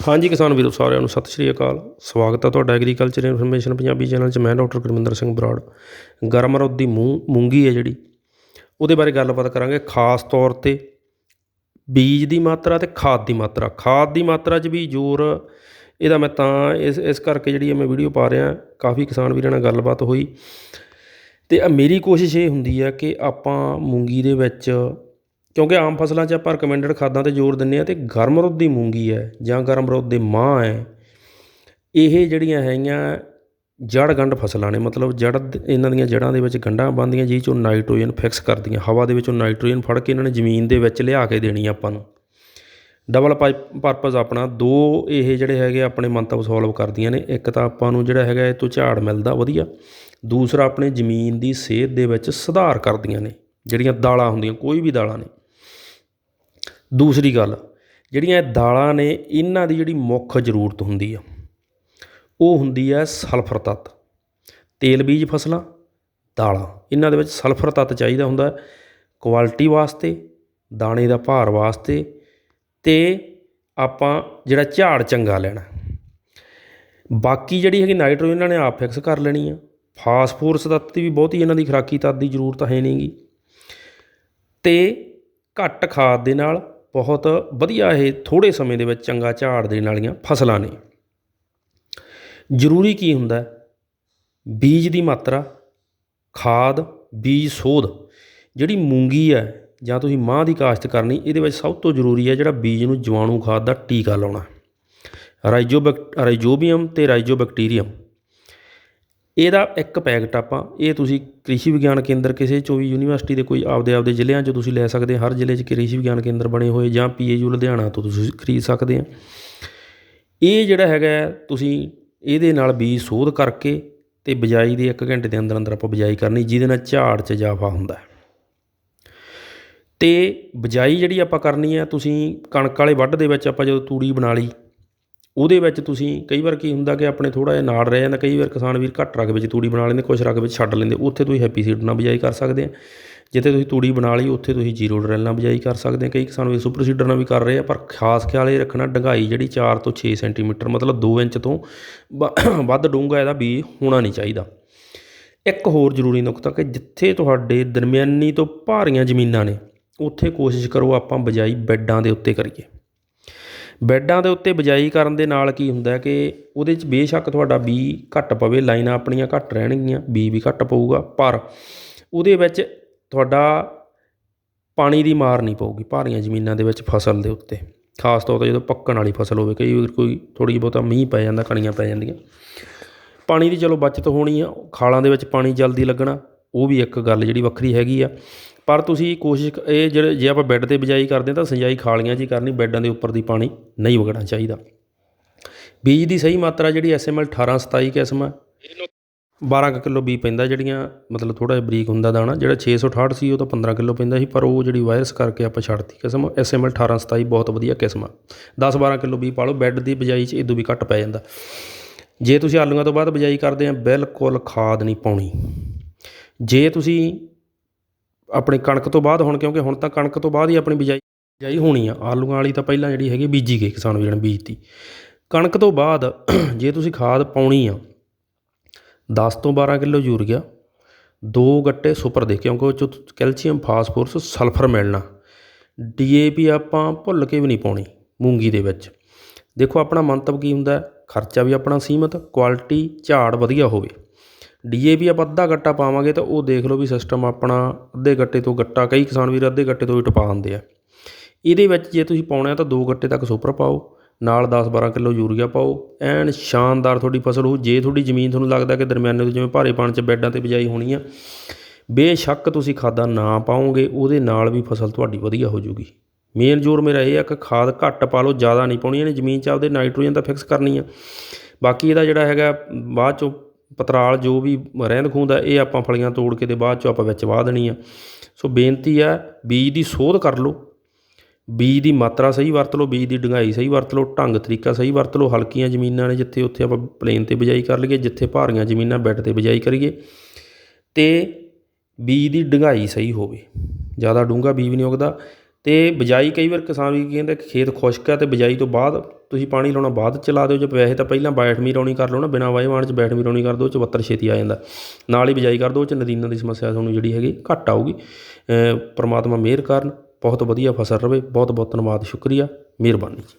ਹਾਂਜੀ ਕਿਸਾਨ ਵੀਰੋ, ਸਾਰਿਆਂ ਨੂੰ ਸਤਿ ਸ਼੍ਰੀ ਅਕਾਲ। ਸਵਾਗਤ ਹੈ ਤੁਹਾਡਾ ਐਗਰੀਕਲਚਰ ਇਨਫੋਰਮੇਸ਼ਨ ਪੰਜਾਬੀ ਚੈਨਲ 'ਚ। ਮੈਂ ਡਾਕਟਰ ਗੁਰਮਿੰਦਰ ਸਿੰਘ ਬਰਾੜ। ਗਰਮ ਰੁੱਤ ਦੀ ਮੂੰਗੀ ਹੈ ਜਿਹੜੀ। ਉਹਦੇ ਬਾਰੇ ਗੱਲਬਾਤ ਕਰਾਂਗੇ ਖਾਸ ਤੌਰ ਤੇ ਬੀਜ ਦੀ ਮਾਤਰਾ ਤੇ ਖਾਦ ਦੀ ਮਾਤਰਾ। ਖਾਦ ਦੀ ਮਾਤਰਾ 'ਚ ਵੀ ਜ਼ੋਰ ਇਹਦਾ ਮੈਂ ਤਾਂ ਇਸ ਇਸ ਕਰਕੇ ਜਿਹੜੀ ਹੈ ਮੈਂ ਵੀਡੀਓ ਪਾ ਰਿਹਾ, ਕਾਫੀ ਕਿਸਾਨ ਵੀਰਾਂ ਨਾਲ ਗੱਲਬਾਤ ਹੋਈ। ਤੇ ਮੇਰੀ ਕੋਸ਼ਿਸ਼ ਇਹ ਹੁੰਦੀ ਹੈ ਕਿ ਆਪਾਂ ਮੂੰਗੀ ਦੇ ਵਿੱਚ ਕਿਉਂਕਿ ਆਮ ਫਸਲਾਂ 'ਚ ਆਪਾਂ ਰეკਮੈਂਡਡ ਖਾਦਾਂ ਤੇ ਜ਼ੋਰ ਦਿੰਦੇ ਹਾਂ ਅਤੇ ਗਰਮ ਰੁੱਤ ਦੀ ਮੂੰਗੀ ਹੈ ਜਾਂ ਗਰਮ ਰੁੱਤ ਦੇ ਮਾਂਹ ਹੈ, ਇਹ ਜਿਹੜੀਆਂ ਹੈਗੀਆਂ ਜੜ ਗੰਢ ਫਸਲਾਂ ਨੇ, ਮਤਲਬ ਜੜ ਇਹਨਾਂ ਦੀਆਂ ਜੜਾਂ ਦੇ ਵਿੱਚ ਗੰਢਾਂ ਬੰਦੀਆਂ ਜਿਹ 'ਚੋਂ ਨਾਈਟ੍ਰੋਜਨ ਫਿਕਸ ਕਰਦੀਆਂ, ਹਵਾ ਦੇ ਵਿੱਚੋਂ ਨਾਈਟ੍ਰੋਜਨ ਫੜ ਕੇ ਇਹਨਾਂ ਨੇ ਜ਼ਮੀਨ ਦੇ ਵਿੱਚ ਲਿਆ ਕੇ ਦੇਣੀ ਆ ਆਪਾਂ ਨੂੰ। ਡਬਲ ਪਰਪਸ ਆਪਣਾ ਦੋ ਇਹ ਜਿਹੜੇ ਹੈਗੇ ਆਪਣੇ ਮੰਤਵ ਸੋਲਵ ਕਰਦੀਆਂ ਨੇ, ਇੱਕ ਤਾਂ ਆਪਾਂ ਨੂੰ ਜਿਹੜਾ ਹੈਗਾ ਇਹ ਤੋਂ ਝਾੜ ਮਿਲਦਾ ਵਧੀਆ, ਦੂਸਰਾ ਆਪਣੇ ਜ਼ਮੀਨ ਦੀ ਸਿਹਤ ਦੇ ਵਿੱਚ ਸੁਧਾਰ ਕਰਦੀਆਂ ਨੇ, ਜਿਹੜੀਆਂ ਦਾਲਾਂ ਹੁੰਦੀਆਂ, ਕੋਈ ਵੀ ਦਾਲਾਂ ਨੇ। ਦੂਸਰੀ ਗੱਲ, ਜਿਹੜੀਆਂ ਇਹ ਦਾਲਾਂ ਨੇ, ਇਹਨਾਂ ਦੀ ਜਿਹੜੀ ਮੁੱਖ ਜ਼ਰੂਰਤ ਹੁੰਦੀ ਆ, ਉਹ ਹੁੰਦੀ ਹੈ ਸਲਫਰ ਤੱਤ। ਤੇਲ ਬੀਜ ਫਸਲਾਂ, ਦਾਲਾਂ, ਇਹਨਾਂ ਦੇ ਵਿੱਚ ਸਲਫਰ ਤੱਤ ਚਾਹੀਦਾ ਹੁੰਦਾ ਕੁਆਲਿਟੀ ਵਾਸਤੇ, ਦਾਣੇ ਦਾ ਭਾਰ ਵਾਸਤੇ ਤੇ ਆਪਾਂ ਜਿਹੜਾ ਝਾੜ ਚੰਗਾ ਲੈਣਾ। ਬਾਕੀ ਜਿਹੜੀ ਹੈਗੀ ਨਾਈਟ੍ਰੋਜਨ, ਇਹਨਾਂ ਨੇ ਆਪ ਫਿਕਸ ਕਰ ਲੈਣੀ ਆ। ਫਾਸਫੋਰਸ ਤੱਤ ਦੀ ਵੀ ਬਹੁਤੀ ਇਹਨਾਂ ਦੀ ਖੁਰਾਕੀ ਤੱਤ ਦੀ ਜ਼ਰੂਰਤ ਹੈ ਨਹੀਂਗੀ ਤੇ ਘੱਟ ਖਾਦ ਦੇ ਨਾਲ ਬਹੁਤ ਵਧੀਆ ਇਹ ਥੋੜੇ ਸਮੇਂ ਦੇ ਵਿੱਚ ਚੰਗਾ ਝਾੜ ਦੇਣ ਵਾਲੀਆਂ ਫਸਲਾਂ ਨੇ। ਜ਼ਰੂਰੀ ਕੀ ਹੁੰਦਾ ਬੀਜ ਦੀ ਮਾਤਰਾ, ਖਾਦ, ਬੀਜ ਸੋਧ, ਜਿਹੜੀ ਮੂੰਗੀ ਹੈ ਜਾਂ ਤੁਸੀਂ ਮਾਂਹ ਦੀ ਕਾਸ਼ਤ ਕਰਨੀ, ਇਹਦੇ ਵਿੱਚ ਸਭ ਤੋਂ ਜ਼ਰੂਰੀ ਹੈ ਜਿਹੜਾ ਬੀਜ ਨੂੰ ਜਵਾਣੂ ਖਾਦ ਦਾ ਟੀਕਾ ਲਾਉਣਾ। ਰਾਈਜੋਬੈਕ, ਰਾਈਜੋਬੀਅਮ ਤੇ ਰਾਈਜੋਬੈਕਟੀਰੀਅਮ। ਇਹਦਾ ਇੱਕ ਪੈਕਟ ਆਪਾਂ, ਇਹ ਤੁਸੀਂ ਕ੍ਰਿਸ਼ੀ ਵਿਗਿਆਨ ਕੇਂਦਰ ਕਿਸੇ ਚੋਂ ਵੀ ਯੂਨੀਵਰਸਿਟੀ ਦੇ ਕੋਈ ਆਪਦੇ ਆਪਦੇ ਜ਼ਿਲ੍ਹਿਆਂ 'ਚ ਤੁਸੀਂ ਲੈ ਸਕਦੇ ਹਰ ਜ਼ਿਲ੍ਹੇ 'ਚ ਕ੍ਰਿਸ਼ੀ ਵਿਗਿਆਨ ਕੇਂਦਰ ਬਣੇ ਹੋਏ ਜਾਂ ਪੀਏਯੂ ਲੁਧਿਆਣਾ ਤੋਂ ਤੁਸੀਂ ਖਰੀਦ ਸਕਦੇ ਆ ਇਹ ਜਿਹੜਾ ਹੈਗਾ ਤੁਸੀਂ ਇਹਦੇ ਨਾਲ ਬੀਜ ਸੋਧ ਕਰਕੇ ਤੇ ਬਿਜਾਈ ਦੇ 1 ਘੰਟੇ ਦੇ ਅੰਦਰ ਅੰਦਰ ਆਪਾਂ ਬਿਜਾਈ ਕਰਨੀ, ਜਿਹਦੇ ਨਾਲ ਝਾੜ 'ਚ ਇਜ਼ਾਫਾ ਹੁੰਦਾ ਹੈ। ਤੇ ਬਿਜਾਈ ਜਿਹੜੀ ਆਪਾਂ ਕਰਨੀ ਹੈ, ਤੁਸੀਂ ਕਣਕ ਵਾਲੇ ਵੱਢ ਦੇ ਵਿੱਚ ਆਪਾਂ ਜਦੋਂ ਤੂੜੀ ਬਣਾ ਲਈ ਉਹਦੇ ਵਿੱਚ ਤੁਸੀਂ ਕਈ ਵਾਰ ਕੀ ਹੁੰਦਾ ਕਿ ਆਪਣੇ ਥੋੜਾ ਜਿਹਾ ਨਾੜ ਰਹਿ ਜਾਂਦਾ, ਕਈ ਵਾਰ ਕਿਸਾਨ ਵੀਰ ਘੱਟ ਰਕਬੇ ਵਿੱਚ ਤੂੜੀ ਬਣਾ ਲੈਂਦੇ ਕੁਝ ਰਕਬੇ ਵਿੱਚ ਛੱਡ ਲੈਂਦੇ, ਉੱਥੇ ਤੁਸੀਂ ਹੈਪੀ ਸੀਡ ਨਾਲ ਬਿਜਾਈ ਕਰ ਸਕਦੇ ਆ। ਜਿੱਥੇ ਤੁਸੀਂ ਤੂੜੀ ਬਣਾ ਲਈ, ਉੱਥੇ ਤੁਸੀਂ ਜ਼ੀਰੋ ਡਰੈਲ ਨਾਲ ਬਿਜਾਈ ਕਰ ਸਕਦੇ ਆ। ਕਈ ਕਿਸਾਨ ਵੀਰ ਸੁਪਰ ਸੀਡਰ ਨਾਲ ਵੀ ਕਰ ਰਹੇ ਆ, ਪਰ ਖਾਸ ਖਿਆਲ ਇਹ ਰੱਖਣਾ ਡੰਗਾਈ ਜਿਹੜੀ 4 ਤੋਂ 6 ਸੈਂਟੀਮੀਟਰ, ਮਤਲਬ 2 ਇੰਚ ਤੋਂ ਵ- ਵੱਧ ਡੂੰਘਾ ਇਹਦਾ ਬੀਜ ਹੋਣਾ ਨਹੀਂ ਚਾਹੀਦਾ। ਇੱਕ ਹੋਰ ਜ਼ਰੂਰੀ ਨੁਕਤਾ ਕਿ ਜਿੱਥੇ ਤੁਹਾਡੇ ਦਰਮਿਆਨੀ ਤੋਂ ਭਾਰੀਆਂ ਜ਼ਮੀਨਾਂ ਨੇ, ਉੱਥੇ ਕੋਸ਼ਿਸ਼ ਕਰੋ ਆਪਾਂ ਬਿਜਾਈ ਬੈੱਡਾਂ ਦੇ ਉੱਤੇ ਕਰੀਏ। ਬੈੱਡਾਂ ਦੇ ਉੱਤੇ ਬਿਜਾਈ ਕਰਨ ਦੇ ਨਾਲ ਕੀ ਹੁੰਦਾ ਕਿ ਉਹਦੇ 'ਚ ਬੇਸ਼ੱਕ ਤੁਹਾਡਾ ਬੀ ਘੱਟ ਪਵੇ, ਲਾਈਨਾਂ ਆਪਣੀਆਂ ਘੱਟ ਰਹਿਣਗੀਆਂ ਬੀ ਵੀ ਘੱਟ ਪਊਗਾ, ਪਰ ਉਹਦੇ ਵਿੱਚ ਤੁਹਾਡਾ ਪਾਣੀ ਦੀ ਮਾਰ ਨਹੀਂ ਪਊਗੀ ਭਾਰੀਆਂ ਜ਼ਮੀਨਾਂ ਦੇ ਵਿੱਚ ਫਸਲ ਦੇ ਉੱਤੇ। ਖਾਸ ਤੌਰ ਤੇ ਜਦੋਂ ਪੱਕਣ ਵਾਲੀ ਫਸਲ ਹੋਵੇ, ਕਈ ਵਾਰ ਕੋਈ ਥੋੜੀ ਬਹੁਤਾ ਮੀਂਹ ਪੈ ਜਾਂਦਾ, ਕਣੀਆਂ ਪੈ ਜਾਂਦੀਆਂ। ਪਾਣੀ ਦੀ ਚਲੋ ਬਚਤ ਹੋਣੀ ਆ ਖਾਲਾਂ ਦੇ ਵਿੱਚ ਪਾਣੀ ਜਲਦੀ ਲੱਗਣਾ ਉਹ ਵੀ ਇੱਕ ਗੱਲ ਜਿਹੜੀ ਵੱਖਰੀ ਹੈਗੀ ਆ। ਪਰ ਤੁਸੀਂ ਕੋਸ਼ਿਸ਼ ਇਹ ਜਿਹੜੇ ਜੇ ਆਪਾਂ ਬੈੱਡ ਤੇ ਬਿਜਾਈ ਕਰਦੇ ਹਾਂ ਤਾਂ ਸਿੰਜਾਈ ਖਾਲੀਆਂ 'ਚ ਹੀ ਕਰਨੀ, ਬੈੱਡਾਂ ਦੇ ਉੱਪਰ ਦੀ ਪਾਣੀ ਨਹੀਂ ਵਗਣਾ ਚਾਹੀਦਾ। ਬੀਜ ਦੀ ਸਹੀ ਮਾਤਰਾ ਜਿਹੜੀ ਐਸਐਮਐਲ 1827 ਕਿਸਮ ਹੈ 12 ਕੁ ਕਿਲੋ ਬੀ ਪੈਂਦਾ ਜਿਹੜੀਆਂ, ਮਤਲਬ ਥੋੜਾ ਜਿਹਾ ਬਰੀਕ ਹੁੰਦਾ ਦਾਣਾ, ਜਿਹੜਾ 668 ਸੀ ਉਹ ਤਾਂ 15 ਕਿਲੋ ਪੈਂਦਾ ਸੀ, ਪਰ ਉਹ ਜਿਹੜੀ ਵਾਇਰਸ ਕਰਕੇ ਆਪਾਂ ਛੱਡਤੀ ਕਿਸਮ, ਐਸਐਮਐਲ 1827 ਬਹੁਤ ਵਧੀਆ ਕਿਸਮ ਆ। 10 12 ਕਿਲੋ ਬੀ ਪਾ ਲਓ, ਬੈੱਡ ਦੀ ਬਿਜਾਈ 'ਚ ਇਦੋਂ ਵੀ ਘੱਟ ਪੈ ਜਾਂਦਾ। ਜੇ ਤੁਸੀਂ ਆਲੂਆਂ ਤੋਂ ਬਾਅਦ ਬਿਜਾਈ ਕਰਦੇ ਆ, ਬਿਲਕੁਲ ਖਾਦ ਨਹੀਂ ਪਾਉਣੀ। ਜੇ ਤੁਸੀਂ ਆਪਣੀ ਕਣਕ ਤੋਂ ਬਾਅਦ ਹੁਣ, ਕਿਉਂਕਿ ਹੁਣ ਤਾਂ ਕਣਕ ਤੋਂ ਬਾਅਦ ਹੀ ਆਪਣੀ ਬਿਜਾਈ ਬਿਜਾਈ ਹੋਣੀ ਆ, ਆਲੂਆਂ ਵਾਲੀ ਤਾਂ ਪਹਿਲਾਂ ਜਿਹੜੀ ਹੈਗੀ ਬੀਜੀ ਗਈ ਕਿਸਾਨ ਵੀਰਾਂ ਨੇ ਬੀਜਤੀ। ਕਣਕ ਤੋਂ ਬਾਅਦ ਜੇ ਤੁਸੀਂ ਖਾਦ ਪਾਉਣੀ ਆ 10 ਤੋਂ 12 ਕਿਲੋ ਯੂਰੀਆ, ਦੋ ਗੱਟੇ ਸੁਪਰ ਦੇ, ਕਿਉਂਕਿ ਉਹ 'ਚੋਂ ਕੈਲਸ਼ੀਅਮ, ਫਾਸਫੋਰਸ, ਸਲਫਰ ਮਿਲਣਾ। ਡੀਏਪੀ ਆਪਾਂ ਭੁੱਲ ਕੇ ਵੀ ਨਹੀਂ ਪਾਉਣੀ ਮੂੰਗੀ ਦੇ ਵਿੱਚ। ਦੇਖੋ ਆਪਣਾ ਮੰਤਵ ਕੀ ਹੁੰਦਾ ਖਰਚਾ ਵੀ ਆਪਣਾ ਸੀਮਤ, ਕੁਆਲਿਟੀ, ਝਾੜ ਵਧੀਆ ਹੋਵੇ। ਡੀਏਪੀ ਆਪਾਂ ਅੱਧਾ ਗੱਟਾ ਪਾਵਾਂਗੇ ਤਾਂ ਉਹ ਦੇਖ ਲਓ ਵੀ ਸਿਸਟਮ ਆਪਣਾ ਅੱਧੇ ਗੱਟੇ ਤੋਂ ਗੱਟਾ, ਕਈ ਕਿਸਾਨ ਵੀਰ ਅੱਧੇ ਗੱਟੇ ਤੋਂ ਹੀ ਟਪਾ ਦਿੰਦੇ ਆ। ਇਹਦੇ ਵਿੱਚ ਜੇ ਤੁਸੀਂ ਪਾਉਣਾ ਤਾਂ ਦੋ ਗੱਟੇ ਤੱਕ ਸੁਪਰ ਪਾਓ, ਨਾਲ 10-12 ਕਿਲੋ ਯੂਰੀਆ ਪਾਓ, ਐਨ ਸ਼ਾਨਦਾਰ ਤੁਹਾਡੀ ਫਸਲ ਹੋ ਜੇ ਤੁਹਾਡੀ ਜ਼ਮੀਨ ਤੁਹਾਨੂੰ ਲੱਗਦਾ ਕਿ ਦਰਮਿਆਨੇ ਤੋਂ ਜਿਵੇਂ ਭਾਰੇ ਪਾਣ 'ਚ ਬੈੱਡਾਂ ਤੇ ਬਿਜਾਈ ਹੋਣੀ ਆ, ਬੇਸ਼ੱਕ ਤੁਸੀਂ ਖਾਦਾਂ ਨਾ ਪਾਓਗੇ, ਉਹਦੇ ਨਾਲ ਵੀ ਫਸਲ ਤੁਹਾਡੀ ਵਧੀਆ ਹੋ ਜੂਗੀ। ਮੇਨ ਜ਼ੋਰ ਮੇਰਾ ਇਹ ਆ ਕਿ ਖਾਦ ਘੱਟ ਪਾ ਲਓ, ਜ਼ਿਆਦਾ ਨਹੀਂ ਪਾਉਣੀ ਇਹਨੇ ਜ਼ਮੀਨ 'ਚ ਆਪਦੇ ਨਾਈਟ੍ਰੋਜਨ ਤਾਂ ਫਿਕਸ ਕਰਨੀ ਆ। ਬਾਕੀ ਇਹਦਾ ਜਿਹੜਾ ਹੈਗਾ, ਬਾਅਦ 'ਚੋਂ ਪਤਰਾਲ ਜੋ ਵੀ ਰਹਿੰਦ ਖੂੰਹਦ ਹੈ ਇਹ ਆਪਾਂ ਫਲੀਆਂ ਤੋੜ ਕੇ ਤੇ ਬਾਅਦ 'ਚੋਂ ਆਪਾਂ ਵਿੱਚ ਵਾਹ ਦੇਣੀ ਆ। ਸੋ ਬੇਨਤੀ ਹੈ ਬੀਜ ਦੀ ਸੋਧ ਕਰ ਲਓ। ਬੀਜ ਦੀ ਮਾਤਰਾ ਸਹੀ ਵਰਤ ਲਓ, ਬੀਜ ਦੀ ਡੂੰਘਾਈ ਸਹੀ ਵਰਤ ਲਓ, ਢੰਗ ਤਰੀਕਾ ਸਹੀ ਵਰਤ ਲਓ, ਹਲਕੀਆਂ ਜ਼ਮੀਨਾਂ ਨੇ ਜਿੱਥੇ ਉੱਥੇ ਆਪਾਂ ਪਲੇਨ ਤੇ ਬਿਜਾਈ ਕਰ ਲਈਏ, ਜਿੱਥੇ ਭਾਰੀਆਂ ਜ਼ਮੀਨਾਂ ਬੈੱਡ ਤੇ ਬਿਜਾਈ ਕਰੀਏ, ਤੇ ਬੀਜ ਦੀ ਡੂੰਘਾਈ ਸਹੀ ਹੋਵੇ। ਜ਼ਿਆਦਾ ਡੂੰਘਾ ਬੀਜ ਵੀ ਨਹੀਂ ਉਗਦਾ। ਅਤੇ ਬਿਜਾਈ ਕਈ ਵਾਰ ਕਿਸਾਨ ਵੀ ਕਹਿੰਦੇ ਖੇਤ ਖੁਸ਼ਕ ਹੈ ਅਤੇ ਬਿਜਾਈ ਤੋਂ ਬਾਅਦ ਤੁਸੀਂ ਪਾਣੀ ਲਾਉਣਾ ਬਾਅਦ ਚ ਲਾ ਦਿਓ, ਜੇ ਵੈਸੇ ਤਾਂ ਪਹਿਲਾਂ ਬੈਠਵੀਂ ਰੌਣੀ ਕਰ ਲਓ ਨਾ, ਬਿਨਾਂ ਵਾਹਵਾਨ ਚ ਬੈਠਵੀਂ ਰੌਣੀ ਕਰ ਦਿਓ, ਉਹ ਚ ਬੱਤਰ ਛੇਤੀ ਆ ਜਾਂਦਾ। ਨਾਲ ਹੀ ਬਿਜਾਈ ਕਰ ਦਿਓ, ਉਹ ਚ ਨਦੀਨਾਂ ਦੀ ਸਮੱਸਿਆ ਤੁਹਾਨੂੰ ਜਿਹੜੀ ਹੈਗੀ ਘੱਟ ਆਊਗੀ। ਪਰਮਾਤਮਾ ਮਿਹਰ ਕਰਨ, ਬਹੁਤ ਵਧੀਆ ਫਸਲ ਰਵੇ ਬਹੁਤ ਬਹੁਤ ਧੰਨਵਾਦ, ਸ਼ੁਕਰੀਆ, ਮਿਹਰਬਾਨੀ ਜੀ।